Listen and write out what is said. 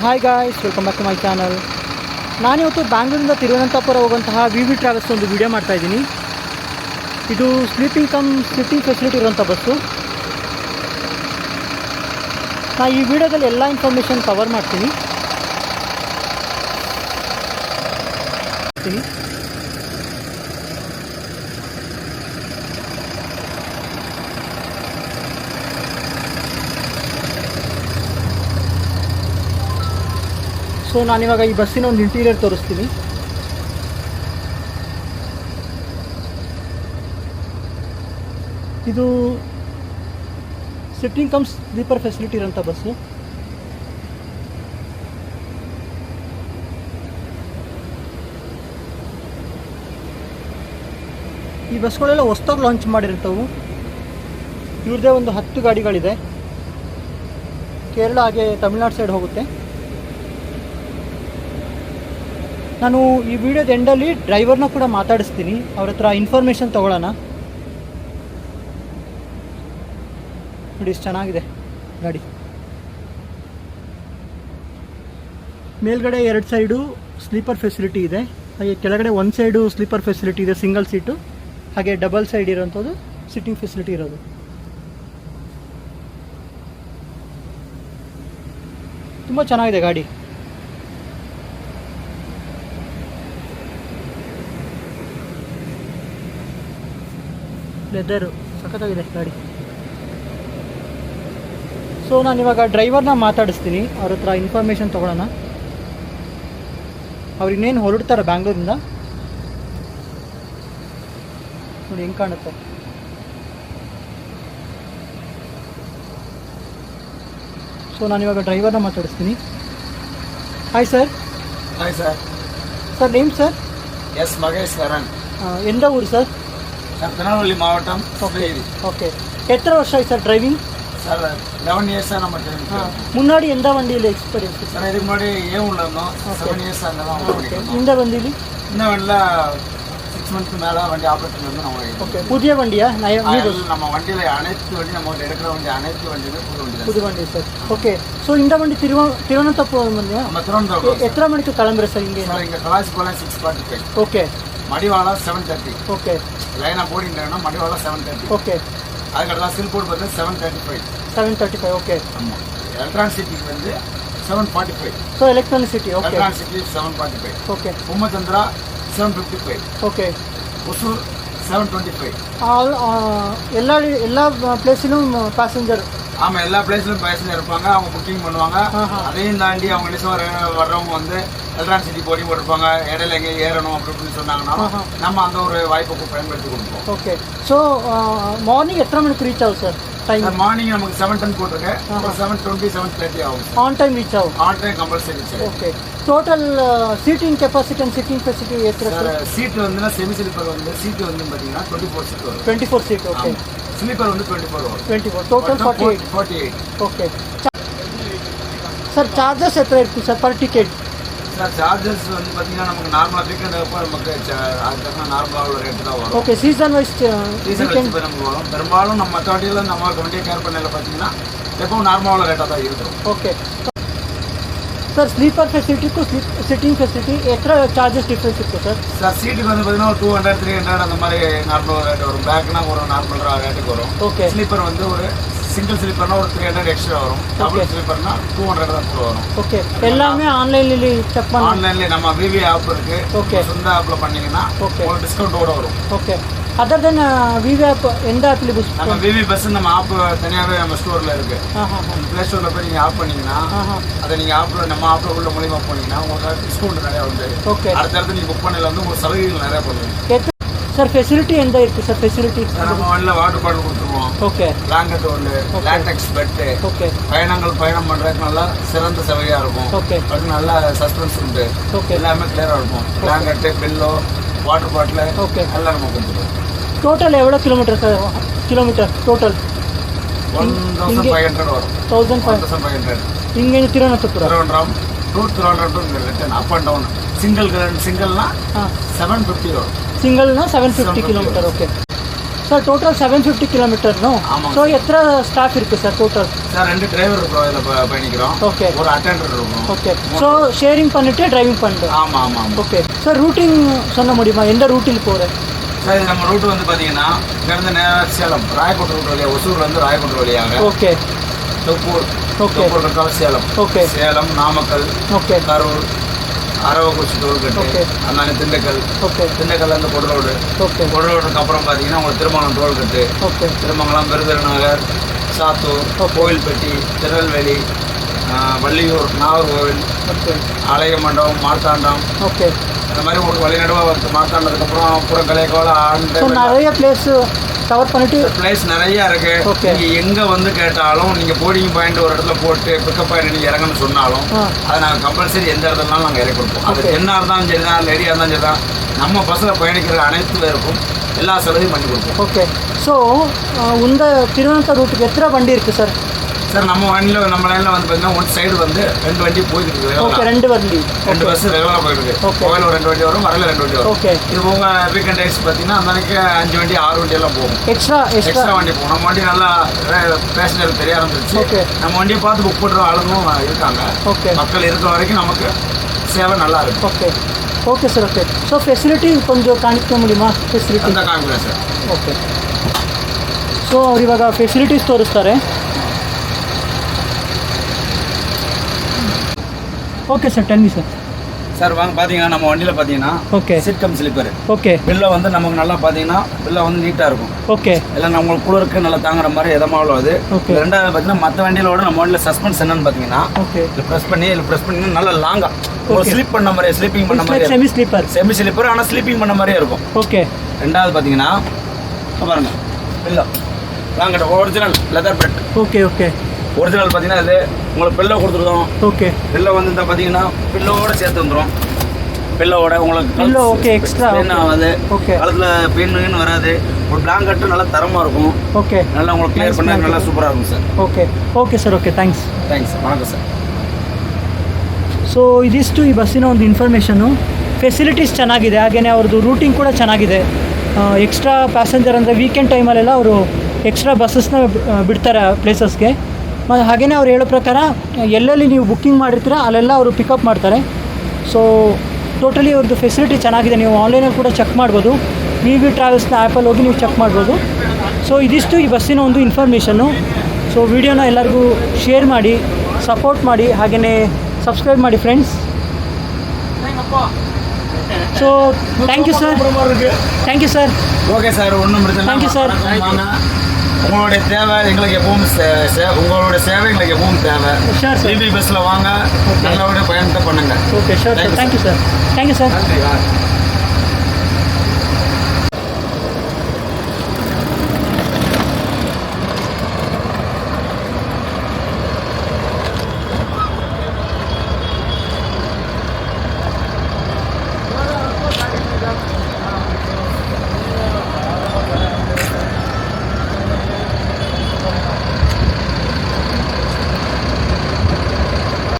Hi guys welcome back to my channel ನಾನಿವತ್ತು ಬ್ಯಾಂಗ್ಳೂರಿಂದ ತಿರುವನಂತಪುರ ಹೋಗುವಂತಹ ವಿ ವಿ ಟ್ರಾವೆಲ್ಸ್ ಒಂದು ವಿಡಿಯೋ ಮಾಡ್ತಾ ಇದ್ದೀನಿ. ಇದು ಸ್ಲೀಪಿಂಗ್ ಕಮ್ ಸ್ಲೀಪಿಂಗ್ ಫೆಸಿಲಿಟಿ ಇರುವಂಥ ಬಸ್ಸು ನಾ ಈ ವಿಡಿಯೋದಲ್ಲಿ ಎಲ್ಲ ಇನ್ಫಾರ್ಮೇಷನ್ ಕವರ್ ಮಾಡ್ತೀನಿ. ಸೊ ನಾನಿವಾಗ ಈ ಬಸ್ಸಿನ ಒಂದು ಇಂಟೀರಿಯರ್ ತೋರಿಸ್ತೀನಿ. ಇದು ಸಿಟ್ಟಿಂಗ್ ಕಮ್ಸ್ ಸ್ಲೀಪರ್ ಫೆಸಿಲಿಟಿ ಇರೋಂಥ ಬಸ್ಸು ಈ ಬಸ್ಗಳೆಲ್ಲ ಹೊಸ್ದಾಗಿ ಲಾಂಚ್ ಮಾಡಿರ್ತವು ಇವ್ರದ್ದೇ ಒಂದು ಹತ್ತು ಗಾಡಿಗಳಿದೆ. ಕೇರಳ ಹಾಗೆ ತಮಿಳ್ನಾಡು ಸೈಡ್ ಹೋಗುತ್ತೆ. ನಾನು ಈ ವಿಡಿಯೋದ ಎಂಡಲ್ಲಿ ಡ್ರೈವರ್ನ ಕೂಡ ಮಾತಾಡಿಸ್ತೀನಿ. ಅವ್ರ ಹತ್ರ ಇನ್ಫಾರ್ಮೇಷನ್ ತೊಗೊಳ್ಳೋಣ. ನೋಡಿ, ಇಷ್ಟು ಚೆನ್ನಾಗಿದೆ ಗಾಡಿ. ಮೇಲ್ಗಡೆ ಎರಡು ಸೈಡು ಸ್ಲೀಪರ್ ಫೆಸಿಲಿಟಿ ಇದೆ. ಹಾಗೆ ಕೆಳಗಡೆ ಒಂದು ಸೈಡು ಸ್ಲೀಪರ್ ಫೆಸಿಲಿಟಿ ಇದೆ ಸಿಂಗಲ್ ಸೀಟು ಹಾಗೆ ಡಬಲ್ ಸೈಡ್ ಇರೋಂಥದ್ದು ಸಿಟ್ಟಿಂಗ್ ಫೆಸಿಲಿಟಿ ಇರೋದು. ತುಂಬ ಚೆನ್ನಾಗಿದೆ ಗಾಡಿ. ಲೆದರು ಸಖತ್ತಾಗಿದೆ ಗಾಡಿ. ಸೊ ನಾನು ಇವಾಗ ಡ್ರೈವರ್ನ ಮಾತಾಡಿಸ್ತೀನಿ. ಅವ್ರ ಹತ್ರ ಇನ್ಫಾರ್ಮೇಷನ್ ತೊಗೊಳೋಣ. ಇನ್ನೇನು ಹೊರಡ್ತಾರೆ ಬ್ಯಾಂಗ್ಳೂರಿಂದ ನೋಡಿ ಹೆಂಗೆ ಕಾಣುತ್ತೆ. ಸೊ ನಾನು ಇವಾಗ ಡ್ರೈವರ್ನ ಮಾತಾಡಿಸ್ತೀನಿ. Hi sir hi sir sir name sir S Magesh sir ಎಂದ ಊರು ಸರ್ திருநெல்வேலி மாவட்டம் ஓகே. ஓகே. எத்தனை வருஷம் சார் டிரைவிங் சார் லெவன் இயர்ஸாக நம்ம டிரைவிங் முன்னாடி எந்த வண்டியில் எக்ஸ்பீரியன்ஸ் சார் இதுக்கு முன்னாடி ஏ உள்ள இருந்தோம். செவன் இயர்ஸ் அந்த தான் இந்த வண்டியில்? இந்த வண்டியில் சிக்ஸ் மந்த்க்கு மேலே வண்டி ஆப்ரேஷன் வந்து நம்ம ஓகே. புதிய வண்டியா? நம்ம வண்டியில் அனைத்து வண்டி நம்ம எடுக்கிற வண்டி அனைத்து வண்டியுமே புது வண்டி புது வண்டி சார். ஓகே. ஸோ இந்த வண்டி திருவ திருவனந்தபுரம் வண்டியா? நம்ம திருவனந்தபுரம் எத்தனை மணிக்கு கிளம்புற சார் இங்கே இங்கே கலாச்சி போகலாம் six forty five okay. Madiwala seven thirty okay. லைனாக போடிங்கன்னா மடிவாளம் செவன் தேர்ட்டி ஓகே அதுக்கடுத்தா சில்போர்ட் பார்த்து seven thirty five seven thirty five okay ஆமாம் எலக்ட்ரானிக் சிட்டிக்கு வந்து seven forty five so Electronic City okay Electronic City seven forty five okay உம்மச்சந்திரா seven fifty five okay Hosur seven twenty five all எல்லா எல்லா பிளேஸிலும் passenger ஆமா எல்லா பிளேஸ்லயும் passenger இருப்பாங்க அவங்க booking பண்ணுவாங்க. அதையும் தாண்டி அவங்க டிசம்பர் வர்றவங்க வந்து எலக்ட்ரானிசிட்டி போடி போட்டிருப்பாங்க. இடையில எங்கே ஏறணும் அப்படின்னு சொன்னாங்கன்னா நம்ம அந்த ஒரு வாய்ப்பை பயன்படுத்தி கொடுப்போம் ஓகே ஸோ மார்னிங் எத்தனை மணிக்கு ரீச் ஆகும் சார் டைம் மார்னிங் நமக்கு செவன் டென் போட்டிருக்கு. செவன் டுவெண்ட்டி செவன் தேர்ட்டி ஆகும் ஆன் டைம் ரீச் ஆகும். On time compulsory sir okay total seating capacity and sitting facility ஏற்றுறது சீட் வந்து செமி ஸ்லீப்பர் வந்து சீட் வந்து பார்த்தீங்கன்னா டுவெண்ட்டி ஃபோர் சீட் வரும். Twenty four seat okay sleeper வந்து twenty four twenty four total forty eight forty eight okay sir charges எத்தனை இருக்கு sir per ticket sir charges வந்து பார்த்தீங்கன்னா நமக்கு நார்மலாக வீக்கெண்ட் அப்போ நமக்கு அதுக்காக நார்மலாக உள்ள ரேட்டு தான் வரும். Okay season wise season wise நமக்கு வரும். பெரும்பாலும் நம்ம மற்ற வண்டியில் நம்ம வண்டியை கேர் பண்ணல பார்த்தீங்கன்னா எப்பவும் நார்மலாக ரேட்டாக தான் இருக்கும். Okay sir sleeper ಫೆಸಿಲಿಟಿಗೂ sitting facility ಎತ್ತರ ಚಾರ್ಜಸ್ ಡಿಫ್ರೆನ್ಸ್ ಇತ್ತು ಸರ್ சார் சீட்டுக்கு வந்து பார்த்தீங்கன்னா ஒரு டூ ஹண்ட்ரட் த்ரீ ஹண்ட்ரட் அந்த மாதிரி நார்மல் ரேட் வரும் பேக்னா ஒரு நார்மல் ரேட்டுக்கு வரும் ಓಕೆ ஸ்லீப்பர் வந்து ஒரு சிங்கிள் ஸ்லீப்பர்னா ஒரு த்ரீ ஹண்ட்ரட் எக்ஸ்ட்ரா வரும் டபுள் ஸ்லீப்பர்னா டூ ஹண்ட்ரட் தான் கூட வரும் ಓಕೆ எல்லாமே ஆன்லைன்ல செக் பண்ண ஆன்லைன்லேயே நம்ம விவி ஆப் இருக்கு ஓகே சொந்த ஆப்பில் பண்ணீங்கன்னா Okay. ஒரு டிஸ்கவுண்டோட வரும் ಓಕೆ அதர் தென் விவேப் எந்த ஆப்ல புஷ் நம்ம விவி பஸ் நம்ம ஆப் தனியாகவே நம்ம ஸ்டோரில் இருக்குது ப்ளே ஸ்டோரில் போய் நீங்கள் ஆப் பண்ணீங்கன்னா அதை நீங்கள் ஆப்பில் நம்ம ஆப்பில் உள்ள மூலியமாக போனீங்கன்னா உங்களுக்கு டிஸ்கவுண்ட் நிறையா வந்து ஓகே அடுத்த இடத்துல நீங்கள் புக் பண்ணல வந்து உங்கள் சலுகைகள் நிறையா பண்ணுவீங்க சார் ஃபெசிலிட்டி எந்த இருக்கு? சார் ஃபெசிலிட்டி நம்ம வெளில வாட்டர் பாட்டில் கொடுத்துருவோம். ஓகே லாங்கட் ஒன்று லேட்டக்ஸ் பெட்டு ஓகே பயணங்கள் பயணம் பண்ணுறதுக்கு நல்லா சிறந்த சேவையாக இருக்கும். ஓகே அது நல்லா சஸ்பென்ஸ் உண்டு. ஓகே எல்லாமே கிளியராக இருக்கும். Blanket pillow water bottle okay நல்லா நம்ம கொடுத்துருவோம். டோட்டல் எவ்வளோ கிலோமீட்டர் சார் கிலோமீட்டர் டோட்டல் இங்கே தௌசண்ட் ஃபைவ் ஹண்ட்ரட் இங்கேருந்து Thiruvananthapuram. Thiruvananthapuram to Thiruvananthapuram up and down single சிங்கிள்னா seven fifty வரும். சிங்கிள்னா seven fifty kilometre okay sir total seven fifty kilometre so எத்தனை staff இருக்குது sir total sir ரெண்டு driver பயணிக்கிறோம். Okay ஒரு attender இருக்கும். Okay so sharing பண்ணிட்டு driving பண்ணுறோம் ஆமாம் ஆமாம் ஓகே சார் ரூட்டிங் சொல்ல முடியுமா? எந்த ரூட்டில் போகிறேன் சார் இது நம்ம ரூட் வந்து பார்த்தீங்கன்னா இங்கேருந்து நேராக சேலம் ராயக்கோட்டை ரூட் வழியாக ஒசூர்லேருந்து ராயக்கோட்டை வழியாக okay Thoppur okay Thoppur கட்டால் Salem. Okay Salem Namakkal okay Karur Aravakurichi toll gate okay. அந்தாங்க Dindigul okay திண்டுக்கல்ல இருந்து கொடுரோடு ஓகே கொடுரோடுக்கு அப்புறம் பார்த்தீங்கன்னா உங்களுக்கு திருமணம் toll gate okay Thirumangalam Virudhunagar Sattur. Kovilpatti Tirunelveli Valliyur Nagercoil okay ஆலய மண்டபம் மார்த்தாண்டம் ஓகே இந்த மாதிரி உங்களுக்கு வழிநடுவாக வருது மாத்தாண்டதுக்கப்புறம் புறக்கலை கோலம் ஆண்டு நிறைய பிளேஸு கவர் பண்ணிட்டு பிளேஸ் நிறையா இருக்குது ஓகே எங்கே வந்து கேட்டாலும் நீங்கள் போர்டிங் பாயிண்ட் ஒரு இடத்துல போட்டு பிக்கப் பாயிண்ட் நீங்கள் இறங்கணும்னு சொன்னாலும் அதை நாங்கள் கம்பல்சரி எந்த இடத்துலனாலும் நாங்கள் இறக்கி கொடுப்போம். அது பெண்ணாக இருந்தாலும் சரி தான் நம்ம பஸ்ஸில் பயணிக்கிற அனைத்து பேருக்கும் எல்லா செலவையும் பண்ணி கொடுப்போம். ஓகே ஸோ இந்த திருவனந்தபுரம் ரூட்டுக்கு எத்தனை வண்டி இருக்குது சார் சார் நம்ம வண்டியில் நம்ம லைனில் வந்து பார்த்தீங்கன்னா ஒன் சைடு வந்து ரெண்டு வண்டி போயிட்டு இருக்கு ಓಕೆ regular. ரெண்டு ಬಂಡಿ ரெண்டு பஸ் ரெகுலராக போயிட்டு இருக்கு ஓகே. கோயில் ரெண்டு வண்டி வரும் வரல ரெண்டு வண்டி வரும் ಓಕೆ இது போக வீக்கெண்ட் டேஸ் பார்த்தீங்கன்னா அந்த அன்னைக்கு அஞ்சு வண்டி ஆறு வண்டி எல்லாம் போகும் ಎಕ್ಸ್ಟ್ರಾ ಎಕ್ಸ್ಟ್ರಾ எக்ஸ்ட்ரா வண்டி போகும் நம்ம வண்டி நல்லா பேசஞ்சர் தெரிய ஆரம்பிச்சிருச்சு ஓகே. நம்ம வண்டியை பார்த்து புக் பண்ணுற ஆளுங்களும் இருக்காங்க ಓಕೆ மக்கள் இருக்கிற வரைக்கும் நமக்கு சேவை நல்லா இருக்கும் okay okay sir okay so facility ಕೊಂಚ ಕಾಣಿಸ್ಕೊ ಮುಡಿಯುಮಾ ಫೆಸಿಲಿಟಿ அந்த காமிக்கிறேன் சார் ಓಕೆ ಸೊ ಅವ್ರು ಇವಾಗ ಫೆಸಿಲಿಟೀಸ್ ತೋರಿಸ್ತಾರೆ okay sir ten sir sir வாங்க பார்த்தீங்கன்னா நம்ம வண்டியில் பார்த்தீங்கன்னா ஓகே சீட் ஸ்லீப்பர் ஓகே வெளில வந்து நமக்கு நல்லா பார்த்தீங்கன்னா பில்லை வந்து நீட்டாக இருக்கும். ஓகே இல்லை நம்மளுக்கு குளிருக்கு நல்லா தாங்குற மாதிரி இதமாக உள்ளது ஓகே ரெண்டாவது பார்த்தீங்கன்னா மற்ற வண்டியிலோட நம்ம வண்டியில் சஸ்பென்ஸ் என்னென்னு பார்த்தீங்கன்னா ஓகே ப்ரெஸ் பண்ணி இல்லை ப்ரெஸ் பண்ணி நல்லா லாங்காக ஒரு ஸ்லீப் பண்ண மாதிரி ஸ்லீப்பிங் பண்ண மாதிரி செமி ஸ்லீப்பர் செமி ஸ்லீப்பர் ஆனால் ஸ்லீப்பிங் பண்ண மாதிரியே இருக்கும். ஓகே ரெண்டாவது பார்த்தீங்கன்னா பாருங்க வெளில லாங்கிட்ட original leather bread okay okay original பார்த்தீங்கன்னா இது உங்களுக்கு பில்லோ கொடுத்துருக்கோம் ஓகே பில்லோ வந்து இந்த பார்த்தீங்கன்னா பில்லோவோட சேர்த்து வந்துடும் பில்லோவோட உங்களுக்கு Pillow, okay, extra, pain okay. ஆகாது ஓகே கழுத்தில் பெயின்னு வராது ஒரு பிளாங்கெட்டு நல்லா தரமாக இருக்கும் ஓகே நல்லா உங்களுக்கு கிளியர் Nice பண்ண blanket. நல்லா சூப்பராக இருக்கும் sir okay okay sir okay thanks thanks வணக்கம் சார் ಸೊ ಇದಿಷ್ಟು ಈ ಬಸ್ಸಿನ ಒಂದು ಇನ್ಫಾರ್ಮೇಷನು ಫೆಸಿಲಿಟೀಸ್ ಚೆನ್ನಾಗಿದೆ ಹಾಗೆಯೇ ಅವ್ರದ್ದು ರೂಟಿಂಗ್ ಕೂಡ ಚೆನ್ನಾಗಿದೆ ಎಕ್ಸ್ಟ್ರಾ ಪ್ಯಾಸೆಂಜರ್ ಅಂದರೆ ವೀಕೆಂಡ್ ಟೈಮಲ್ಲೆಲ್ಲ ಅವರು ಎಕ್ಸ್ಟ್ರಾ ಬಸ್ಸಸ್ನ ಬಿಡ್ತಾರೆ ಪ್ಲೇಸಸ್ಗೆ ಮತ್ತು ಹಾಗೆಯೇ ಅವ್ರು ಹೇಳೋ ಪ್ರಕಾರ ಎಲ್ಲೆಲ್ಲಿ ನೀವು ಬುಕ್ಕಿಂಗ್ ಮಾಡಿರ್ತೀರ ಅಲ್ಲೆಲ್ಲ ಅವರು ಪಿಕಪ್ ಮಾಡ್ತಾರೆ. ಸೊ ಟೋಟಲಿ ಅವ್ರದ್ದು ಫೆಸಿಲಿಟಿ ಚೆನ್ನಾಗಿದೆ. ನೀವು ಆನ್ಲೈನಲ್ಲಿ ಕೂಡ ಚೆಕ್ ಮಾಡ್ಬೋದು. ವಿ ವಿ ಟ್ರಾವೆಲ್ಸ್ನ ಆ್ಯಪಲ್ಲಿ ಹೋಗಿ ನೀವು ಚೆಕ್ ಮಾಡ್ಬೋದು. ಸೊ ಇದಿಷ್ಟು ಈ ಬಸ್ಸಿನ ಒಂದು ಇನ್ಫಾರ್ಮೇಷನ್ನು ಸೊ ವಿಡಿಯೋನ ಎಲ್ಲರಿಗೂ ಶೇರ್ ಮಾಡಿ ಸಪೋರ್ಟ್ ಮಾಡಿ ಹಾಗೆಯೇ ಸಬ್ಸ್ಕ್ರೈಬ್ ಮಾಡಿ friends so thank you sir thank you sir okay sir thank you sir உங்களுடைய தேவை எங்களுக்கு எப்பவும் உங்களுடைய சேவை எங்களுக்கு எப்பவும் தேவை. சிபி பஸ்ஸில் வாங்க நல்லபடியாக பயணத்தை பண்ணுங்க. Okay sir thank you sir thank you sir